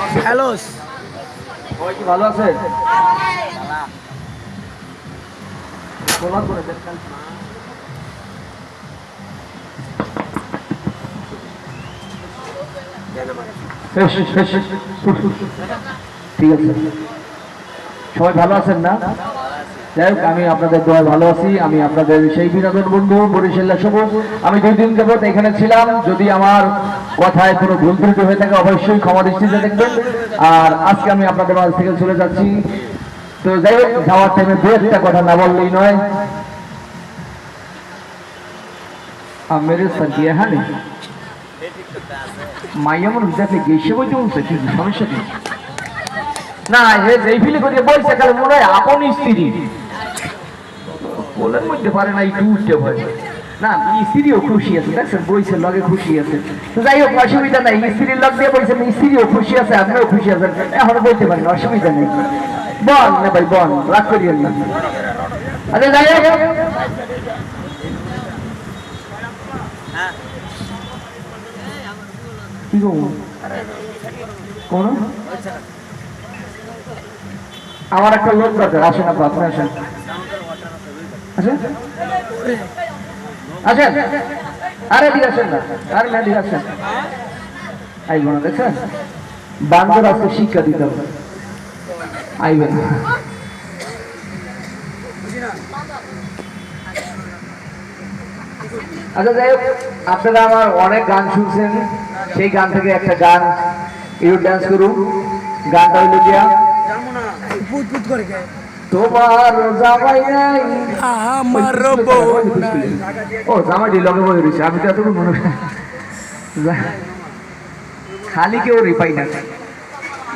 Hello সবাই কি ভালো আছে করে দেন। ঠিক আছে। সবাই ভালো আছেন না? যাই হোক, আমি আপনাদের দোয়া ভালো আছি। আমি আপনাদের সেই বিনোদন বন্ধু বরিশাল্লা সবুজ আমি দুই দিন যাবত এখানে ছিলাম। যদি আমার কথায় কোনো ভুল ত্রুটি হয়ে থাকে, অবশ্যই ক্ষমা দৃষ্টিতে দেখবেন। আর আজকে আমি আপনাদের মাঝ থেকে চলে যাচ্ছি। তো যাই হোক, যাওয়ার টাইমে দু একটা কথা না বললেই নয়। আর মেরে সাকিয়া হ্যাঁ মাইয়া মানুষ দেখলে গেছে বলছে? কি সমস্যা কি? না হে যেই ফিলি করে বলছে কালে মনে হয় আপন স্ত্রী। বলার মধ্যে পারে না একটু উঠতে পারে না স্ত্রীও খুশি আছে, দেখছেন, বইছে, লগে খুশি আছে। যাই হোক, অসুবিধা নাই স্ত্রীর লগ দিয়ে বলছেন স্ত্রীও খুশি আছে, আপনিও খুশি আছেন। এখন বলতে পারেন, অসুবিধা নেই। বল না ভাই, বল, রাগ করিয়েন না। আচ্ছা যাই হোক। আমার একটা লোক দরকার, আসেন আপু, আপনি আসেন। আসেন আসেন আরে দিয়ে না। আরে না বান্দর আজকে শিক্ষা দিতে হবে। আচ্ছা যাই হোক, আপনারা আমার অনেক গান শুনছেন। সেই গান থেকে একটা গান ইউ ডান্স করুন। গানটা হইল গিয়া করে তোমার জামাই নাই। আমার বউ নাই। ও জামাই লগে বই রয়েছে আমি তো মনে খালি কেউ রিপাই না।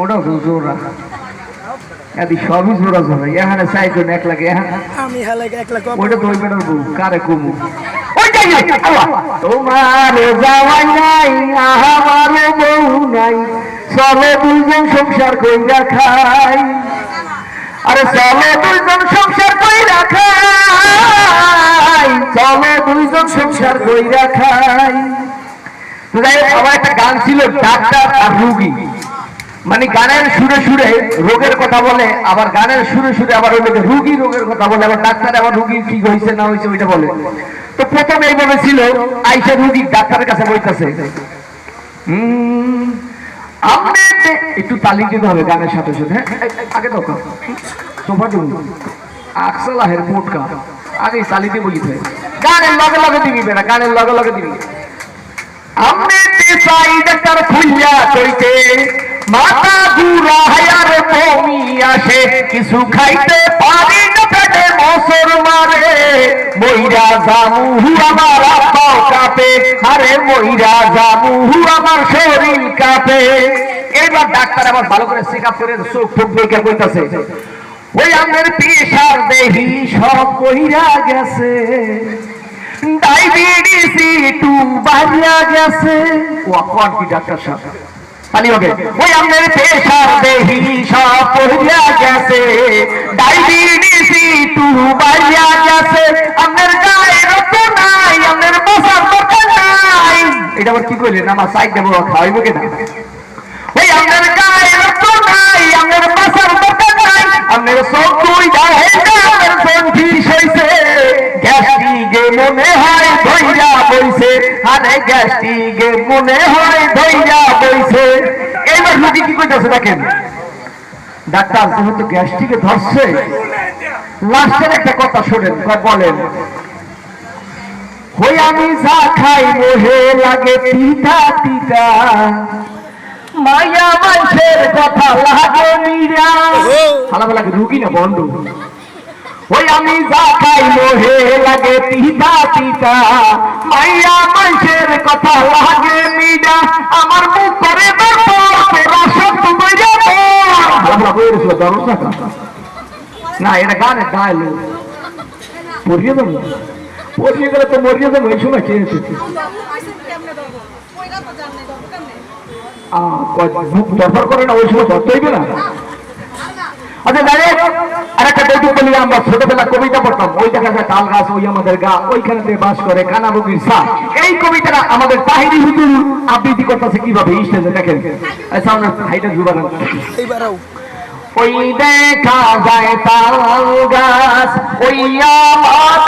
ওটাও কেউ জোরা এদি সবই জোরা জোরা এখানে সাইকেল এক লাগে এখানে। আমি হেলে একলা কপ ওইটা তো ওই বেটার বউ কারে কমু? তোমার জামাই নাই আমার বউ নাই। চলে দুইজন সংসার কইরা খাই। আরে চলে দুইজন সংসার কই খাই চলে দুইজন সংসার কই রাখাই আমার একটা গান ছিল, ডাক্তার আর রুগী। মানে গানের সুরে সুরে রোগের কথা বলে, আবার গানের সুরে সুরে আবার ওই লোকে রুগী রোগের কথা বলে, আবার ডাক্তার আবার রুগী ঠিক হয়েছে না হয়েছে ওইটা বলে। তো প্রথমে এইভাবে ছিল আইসা রুগী ডাক্তারের কাছে বইতেছে। একটু তালি দিতে হবে গানের সাথে সাথে। হ্যাঁ এই, এই, আগে তো সোফা দিন আকসালা হের মোটকা আগে দিয়ে বলিতে গানের লগে লগে দিবি বেটা গানের লগে লগে দিবি। মাথা ঘুরা হায়ার আসে কিছু খাইতে পারি না পেটে মসর মারে। জামু আমার আরে মইরা জামু আমার শরীর কাঁপে। এবার ডাক্তার আবার ভালো করে চেক আপ করে চোখ ঠোক দেখে কইতাছে ওই পেশার দেহি সব গেছে। ডায়াবেটিস টু বাড়িয়া গেছে। ও, কোন কি ডাক্তার সাহেব? ওই আমাদের পেশার দেহি সব গেছে। আমাদের এটা আবার কি কইলেন আমার সাইড দেবো খাওয়াইব কেনা? ওই গায়ে রক্ত নাই মতো নাই। সব সইছে মনে হয় ধৈর্যা বইছে। আরে মনে হয় এইবার রুগী কি কইতেছে দেখেন? ডাক্তার যেহেতু গ্যাস্ট্রিকে ধরছে, লাস্টের একটা কথা শোনেন বলেন হই আমি যা খাই মোহে লাগে পিঠা পিঠা। মায়া মানুষের কথা লাগে নিরা হালাবা লাগে রুগী না বন্ধু। ওই আমি যা খাই মোহে লাগে পিতা পিতা মাইয়া মানুষের কথা লাগে মিডা আমার মুখ করে না। এটা গানে গাইলো পড়িয়ে দেবো। পড়িয়ে গেলে তো মরিয়ে দেবো এই সময় খেয়ে এসেছি বুক দরবার করে না ওই সময় ধরতে হইবে না? আচ্ছা দাঁড়িয়ে আর একটা কৌতুক বলি আমরা ছোটবেলা কবিতা পড়তাম। ওই দেখা যায় তাল গাছ ওই আমাদের গা ওইখানে বাস করে কানাবগির সা এই কবিতাটা আমাদের তাহিরি হুজুর আবৃত্তি করতেছে কীভাবে স্টেজে দেখেন। আচ্ছা আমরা হাইটা জুবান এইবারও ওই দেখা যায় তাল গাছ ওই আমাদের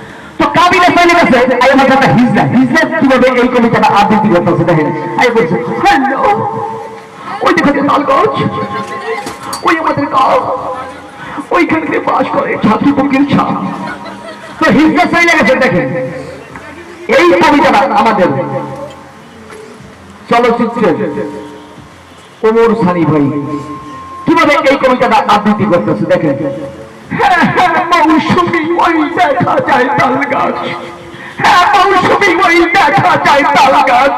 এই আমাদের এই আমাদের চলচ্চিত্রের ওমর সানি ভাই কীভাবে এই কবিতাটা আবৃত্তি করতেছে দেখেন। হ্যাঁ, দেখা যায় তাল গাছ। হ্যাঁ মৌসুমী ওই দেখা যায় তাল গাছ।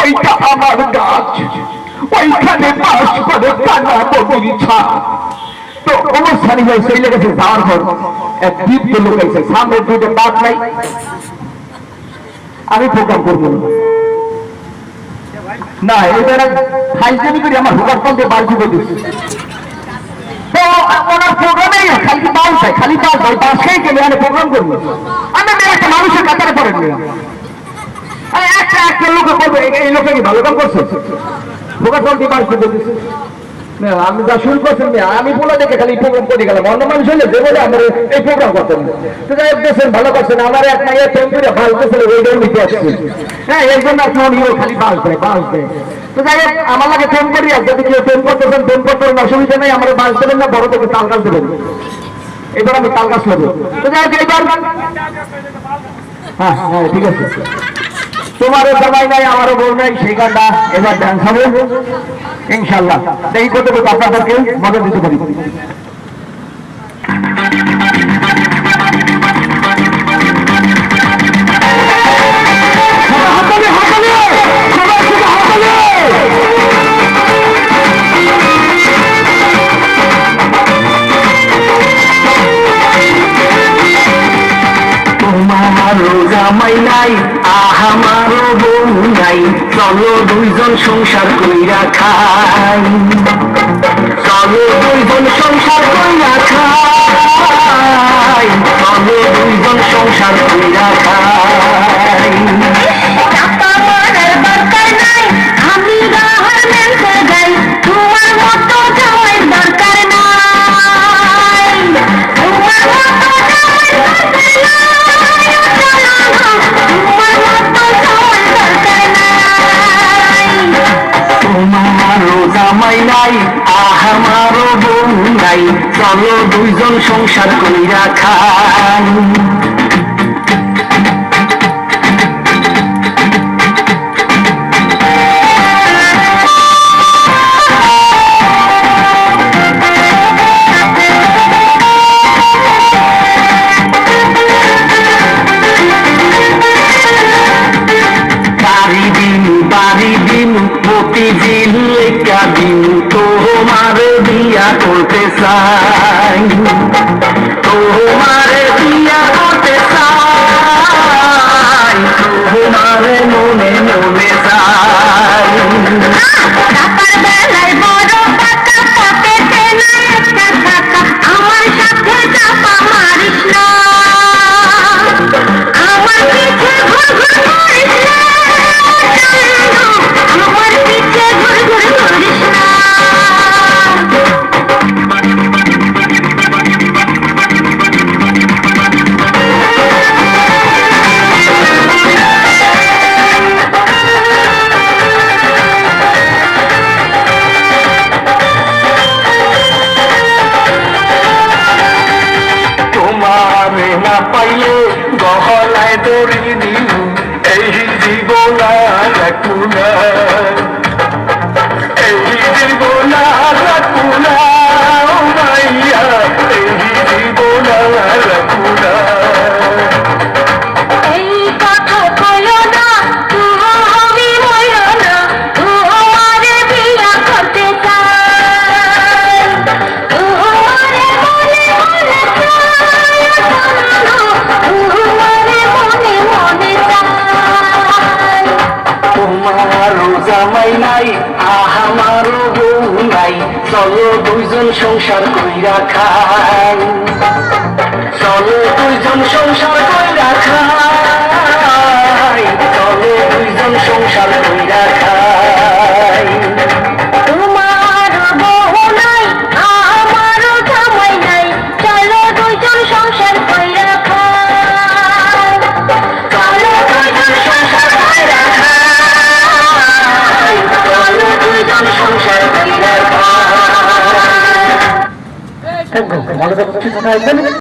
ওইটা আমার গাছ। ওইখানে বাস করে কানা বগির ছা তো ওমর সানি সেই লেগেছে যাওয়ার পর এক দ্বীপ লোকাইছে সামনে দুইটা বাদ নাই। আমি প্রোগ্রাম করব না। না ফাইজলামি করে, আমার হুকার দিয়ে করে দিচ্ছে তো ওনার খালি বাল চাই, খালি বাল চাই বাস খেয়ে গেলে আমি প্রোগ্রাম করব। আমি মেয়ে একটা মানুষের কাতারে পড়েন আরে একটা একটা লোকে করবে এই- লোকে কি ভালো কাম করছে? হুকার ফল দিয়ে করে দিচ্ছে আমি যা শুরু করছেন আমি বলে দেখে খালি প্রোগ্রাম করে গেলাম। অন্য মানুষ হলে যে বলে আমার এই প্রোগ্রাম করতেন তো যাই দেখছেন ভালো করছেন। আমার এক মাইয়া করে বালতেছিল ওইটাও নিতে আসছে। হ্যাঁ এর জন্য আপনি উনিও খালি বাস দেয়, বাস তো যাই হোক, আমার লাগে করি আর যদি কেউ করতেছেন ফোন করতে পারেন অসুবিধা নেই, আমার বাস দেবেন না, বড় থেকে তাল দেবেন। এবার আমি কাল কাজ করব হ্যাঁ হ্যাঁ ঠিক আছে। তোমারও সবাই নাই, আমারও বউ নাই, সেই গানটা এবার ডান্স হবে ইনশাল্লাহ। এই কতটুকু আপনাদেরকে মজা দিতে পারি। নাই আহামারও বউ নাই চলো দুইজন সংসার কইরা খাই। চলো দুইজন সংসার কইরা বাড়ি প্রতিদিন লেখা দিন তোমার বিয়া করতে চাই। তোমার জামাই নাই আহামারও বউ নাই। চলো দুইজন সংসার কইরা খাই। চলো দুইজন সংসার কইরা খাই। চলো দুইজন সংসার কইরা খাই।